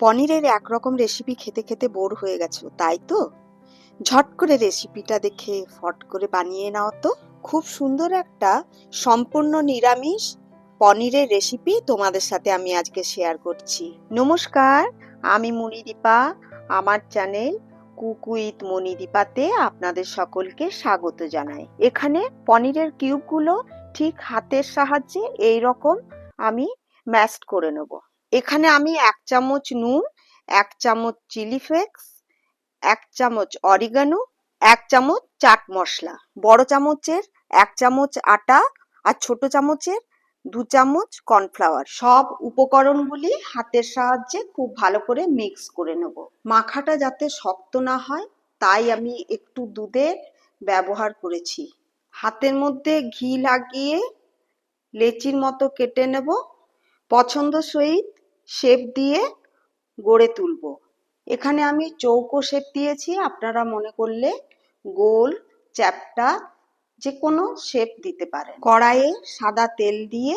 পনিরের একরকম রেসিপি খেতে খেতে বোর হয়ে গেছো, তাই তো? ঝট করে রেসিপিটা দেখে ফট করে বানিয়ে নাও তো। খুব সুন্দর একটা সম্পূর্ণ নিরামিষ পনিরের রেসিপি তোমাদের সাথে আমি আজকে শেয়ার করছি। নমস্কার, আমি মণিদীপা আমার চ্যানেল কুকু উইথ মণিদীপাতে আপনাদের সকলকে স্বাগত জানাই। এখানে পনিরের কিউবগুলো ঠিক হাতের সাহায্যে এই রকম আমি ম্যাশড করে নেব। এখানে আমি এক চামচ নুন, এক চামচ চিলি ফ্লেক্স, এক চামচ অরিগানো, এক চামচ চাট মশলা। বড় চামচের, এক চামচ আটা আর ছোট চামচের দু চামচ কর্নফ্লাওয়ার। সব উপকরণগুলি হাতের সাহায্যে খুব ভালো করে মিক্স করে নেব। মাখাটা যাতে শক্ত না হয়, তাই আমি একটু দুধের ব্যবহার করেছি। হাতের মধ্যে ঘি লাগিয়ে লেচির মতো কেটে নেব। পছন্দ সহিত শেপ দিয়ে গড়ে তুলব। এখানে আমি চৌকো শেপ দিয়েছি, আপনারা মনে করলে গোল, চ্যাপটা যে কোনো শেপ দিতে পারেন। কড়াইয়ে সাদা তেল দিয়ে,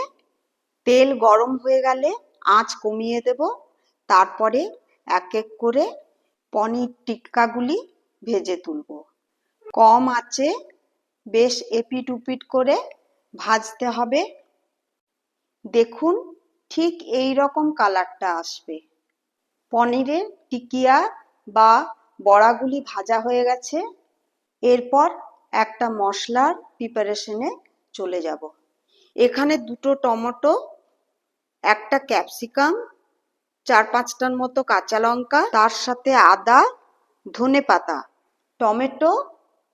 তেল গরম হয়ে গেলে আঁচ কমিয়ে দেব। তারপরে এক এক করে পনির টিক্কাগুলি ভেজে তুলব। কম আঁচে বেশ এপিট উপিট করে ভাজতে হবে। দেখুন ঠিক এই রকম কালারটা আসবে। পনিরের টিকিয়া বা বড়াগুলি ভাজা হয়ে গেছে। এরপর একটা মশলার প্রিপারেশনে চলে যাব। এখানে দুটো টমেটো, একটা ক্যাপসিকাম চার পাঁচটার মতো কাঁচা লঙ্কা, তার সাথে আদা, ধনে পাতা, টমেটো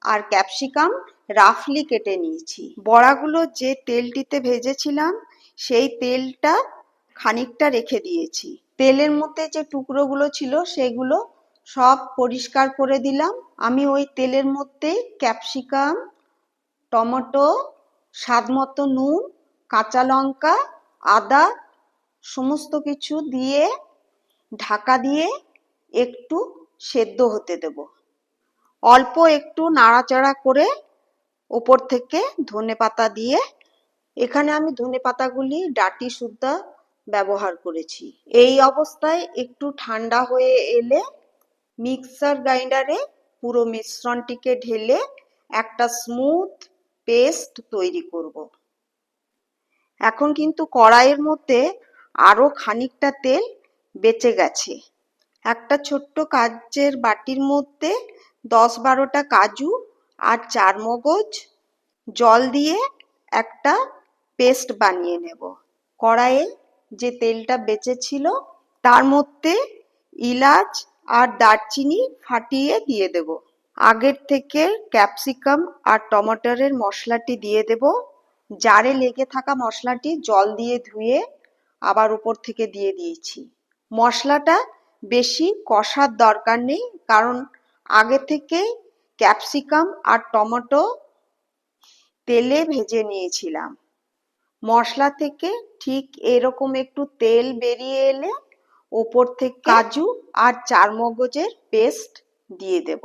আর ক্যাপসিকাম রাফলি কেটে নিয়েছি। বড়াগুলো যে তেলটিতে ভেজেছিলাম, সেই তেলটা খানিকটা রেখে দিয়েছি। তেলের মধ্যে যে টুকরোগুলো ছিল সেগুলো সব পরিষ্কার করে দিলাম। আমি ওই তেলের মধ্যে ক্যাপসিকাম, টমেটো, স্বাদ মতো নুন, কাঁচা লঙ্কা, আদা সমস্ত কিছু দিয়ে ঢাকা দিয়ে একটু সেদ্ধ হতে দেব। অল্প একটু নাড়াচাড়া করে ওপর থেকে ধনে পাতা দিয়ে, এখানে আমি ধনে পাতাগুলি ডাটি সুদ্ধা ব্যবহার করেছি। এই অবস্থায় একটু ঠান্ডা হয়ে এলে মিক্সার গ্রাইন্ডারে পুরো মিশ্রণটিকে ঢেলে একটা স্মুথ পেস্ট তৈরি করব। এখন কিন্তু কড়াইয়ের মধ্যে আরও খানিকটা তেল বেঁচে গেছে। একটা ছোট্ট কাজের বাটির মধ্যে দশ বারোটা কাজু আর চার মগজ জল দিয়ে একটা পেস্ট বানিয়ে নেব। কড়াইয়ে যে তেলটা বেঁচেছিল তার মধ্যে ইলাচ আর দারচিনি ফাটিয়ে দিয়ে দেব। আগের থেকে ক্যাপসিকাম আর টমেটোরের মশলাটি দিয়ে দেব। জারে লেগে থাকা মশলাটি জল দিয়ে ধুয়ে আবার উপর থেকে দিয়ে দিয়েছি। মশলাটা বেশি কষার দরকার নেই, কারণ আগে থেকে ক্যাপসিকাম আর টমেটো তেলে ভেজে নিয়েছিলাম। মশলা থেকে ঠিক এরকম একটু তেল বেরিয়ে এলে ওপর থেকে কাজু আর চারমগজের পেস্ট দিয়ে দেব।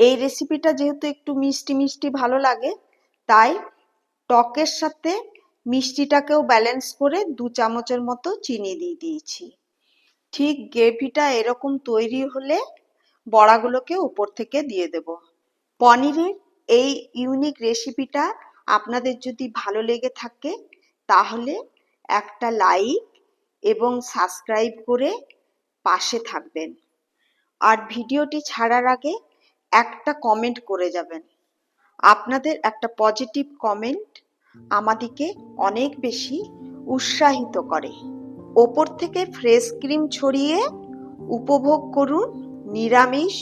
এই রেসিপিটা যেহেতু একটু মিষ্টি মিষ্টি ভালো লাগে, তাই টকের সাথে মিষ্টিটাকেও ব্যালেন্স করে দু চামচের মতো চিনি দিয়ে দিয়েছি। ঠিক গ্রেভিটা এরকম তৈরি হলে বড়াগুলোকে উপর থেকে দিয়ে দেব। পনিরের এই ইউনিক রেসিপিটা আপনাদের যদি ভালো লেগে থাকে, তাহলে একটা লাইক এবং সাবস্ক্রাইব করে পাশে থাকবেন। আর ভিডিওটি ছাড়ার আগে একটা কমেন্ট করে যাবেন। আপনাদের একটা পজিটিভ কমেন্ট আমাদিকে অনেক বেশি উৎসাহিত করে। ওপর থেকে ফ্রেশ ক্রিম ছড়িয়ে উপভোগ করুন নিরামিষ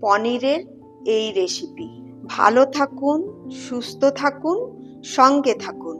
পনিরের এই রেসিপি ভালো থাকুন সুস্থ থাকুন সঙ্গে থাকুন।